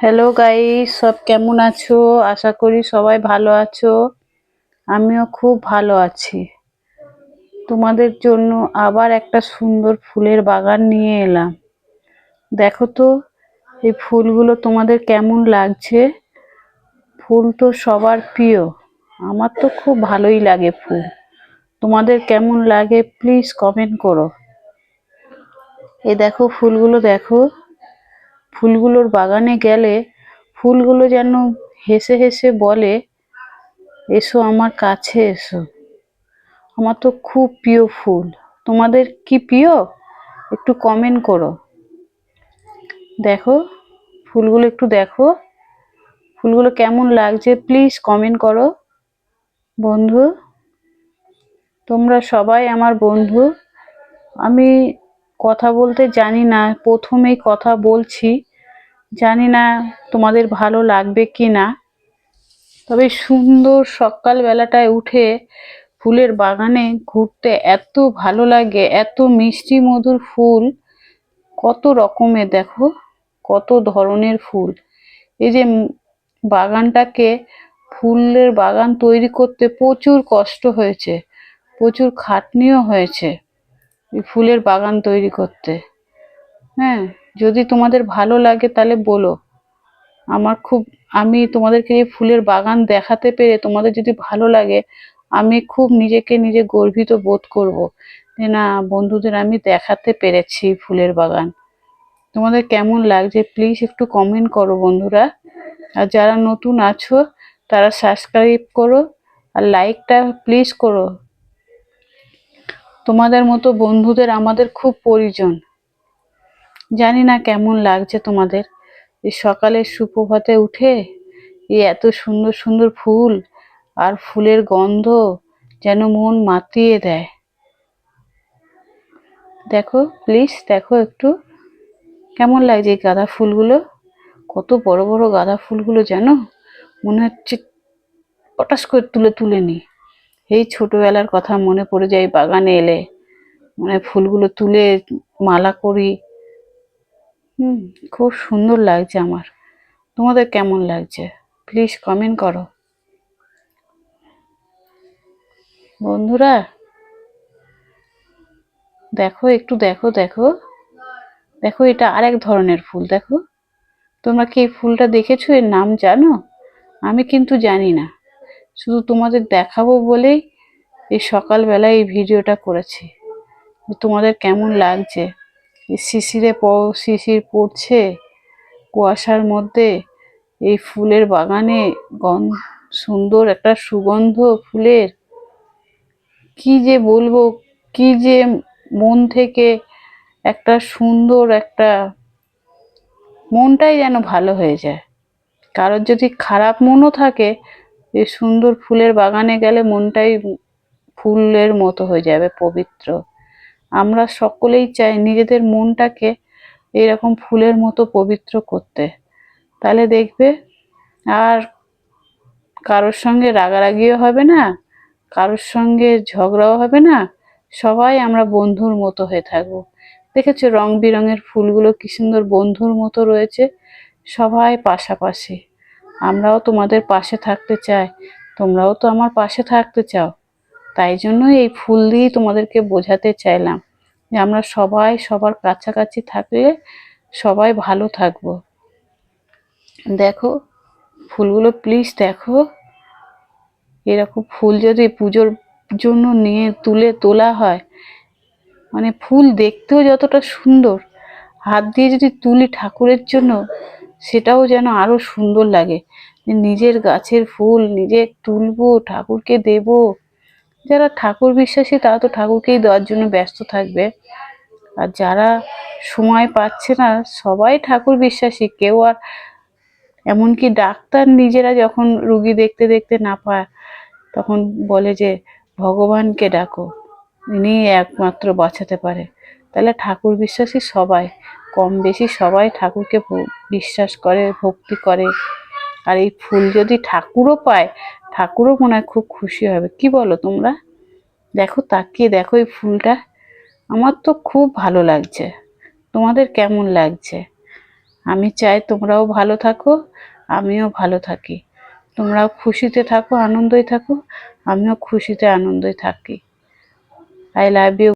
Hello guys সব কেমন আছো? আশা করি সবাই ভালো আছো। আমিও খুব ভালো আছি। তোমাদের জন্য আবার একটা সুন্দর ফুলের বাগান নিয়ে এলাম। দেখো তো, এই ফুলগুলো তোমাদের কেমন লাগছে? ফুল তো সবার প্রিয়। আমার তো খুব ভালোই লাগে ফুল। তোমাদের কেমন লাগে প্লিজ কমেন্ট করো। এই দেখো ফুলগুলো দেখো। ফুলগুলোর বাগানে গেলে ফুলগুলো যেন হেসে হেসে বলে, এসো আমার কাছে এসো। আমার তো খুব প্রিয় ফুল। তোমাদের কি প্রিয়? একটু কমেন্ট করো। দেখো, ফুলগুলো একটু দেখো। ফুলগুলো কেমন লাগছে প্লিজ কমেন্ট করো। বন্ধু, তোমরা সবাই আমার বন্ধু। আমি কথা বলতে জানি না, প্রথমেই কথা বলছি। জানি না তোমাদের ভালো লাগবে কি না। তবে সুন্দর সকালবেলাটায় উঠে ফুলের বাগানে ঘুরতে এত ভালো লাগে, এত মিষ্টি মধুর ফুল। কত রকমের দেখো, কত ধরনের ফুল। এই যে বাগানটাকে ফুলের বাগান তৈরি করতে প্রচুর কষ্ট হয়েছে, প্রচুর খাটনিও হয়েছে। ফুলের বাগান তৈরি করতে। হ্যাঁ যদি তোমাদের ভালো লাগে তাহলে বলো। আমার খুব, আমি তোমাদেরকে এই ফুলের বাগান দেখাতে পেরে তোমাদের যদি ভালো লাগে, আমি খুব নিজেকে নিজে গর্বিত বোধ করব যে না, বন্ধুদের আমি দেখাতে পেরেছি ফুলের বাগান। তোমাদের কেমন লাগছে প্লিজ একটু কমেন্ট করো বন্ধুরা। আর যারা নতুন আছো, তারা সাবস্ক্রাইব করো আর লাইকটা প্লিজ করো। তোমাদের মতো বন্ধুদের আমাদের খুব প্রয়োজন জানি না কেমন লাগছে তোমাদের। এই সকালের সুপ্রভাতে উঠে এই এত সুন্দর সুন্দর ফুল আর ফুলের গন্ধ যেন মন মাতিয়ে দেয়। দেখো প্লিজ দেখো একটু। কেমন লাগছে এই গাঁদা ফুলগুলো? কত বড় বড় গাঁদা ফুলগুলো জানো মনে হচ্ছে পটাশ করে তুলে তুলে নি এই ছোটবেলার কথা মনে পড়ে যায়, বাগানে এলে। মানে ফুলগুলো তুলে মালা করি। হুম, খুব সুন্দর লাগছে আমার। তোমাদের কেমন লাগছে? প্লিজ কমেন্ট করো। বন্ধুরা, দেখো, একটু দেখো দেখো। দেখো, এটা আরেক ধরনের ফুল, দেখো। তোমরা কি ফুলটা দেখেছ? এর নাম জানো? আমি কিন্তু জানি না। শুধু তোমাদের দেখাবো বলেই এই সকালবেলায় এই ভিডিওটা করেছি। তোমাদের কেমন লাগছে? শিশিরে প, শিশির পড়ছে, কুয়াশার মধ্যে, এই ফুলের বাগানে গন্ধ সুন্দর একটা সুগন্ধ ফুলের। কি যে বলব, কি যে মন থেকে একটা সুন্দর একটা মনটাই যেন ভালো হয়ে যায়। কারোর যদি খারাপ মনও থাকে এই সুন্দর ফুলের বাগানে গেলে মনটাই ফুলের মতো হয়ে যাবে, পবিত্র। আমরা সকলেই চাই নিজেদের মনটাকে এরকম ফুলের মতো পবিত্র করতে। তাহলে দেখবে, আর কারোর সঙ্গে রাগারাগিও হবে না, কারোর সঙ্গে ঝগড়াও হবে না, সবাই আমরা বন্ধুর মতো হয়ে থাকব। দেখেছ রং বেরঙের ফুলগুলো কি সুন্দর বন্ধুর মতো রয়েছে, সবাই পাশাপাশি। আমরাও তোমাদের পাশে থাকতে চাই। তোমরাও তো আমার পাশে থাকতে চাও। তাই জন্য এই ফুল দিয়ে তোমাদেরকে বোঝাতে চাইলাম যে আমরা সবাই সবার কাছাকাছি থাকলে সবাই ভালো থাকব। দেখো, ফুলগুলো প্লিজ দেখো। এরকম ফুল যদি পুজোর জন্য নিয়ে তুলে তোলা হয় মানে ফুল দেখতেও যতটা সুন্দর। হাত দিয়ে যদি তুলি ঠাকুরের জন্য সেটাও যেন আরও সুন্দর লাগে। নিজের গাছের ফুল, নিজে তুলবো, ঠাকুরকে দেব। যারা ঠাকুর বিশ্বাসী, তারা তো ঠাকুরকেই দেওয়ার জন্য ব্যস্ত থাকবে। আর যারা সময় পাচ্ছে না, সবাই ঠাকুর বিশ্বাসী। কেউ আর এমনকি ডাক্তার নিজেরা যখন রুগী দেখতে দেখতে না পায়, তখন বলে যে, ভগবানকে ডাকো, ইনি একমাত্র বাঁচাতে পারে। তাহলে ঠাকুর বিশ্বাসী সবাই। কম বেশি সবাই ঠাকুরকে বিশ্বাস করে, ভক্তি করে। আর এই ফুল যদি ঠাকুরও পায়, ঠাকুরও মনে হয় খুব খুশি হবে। কি বলো তোমরা? দেখো, তাকিয়ে দেখো এই ফুলটা। আমার তো খুব ভালো লাগছে। তোমাদের কেমন লাগছে? আমি চাই তোমরাও ভালো থাকো, আমিও ভালো থাকি। তোমরাও খুশিতে থাকো, আনন্দই থাকো, আমিও খুশিতে, আনন্দই থাকি। I love you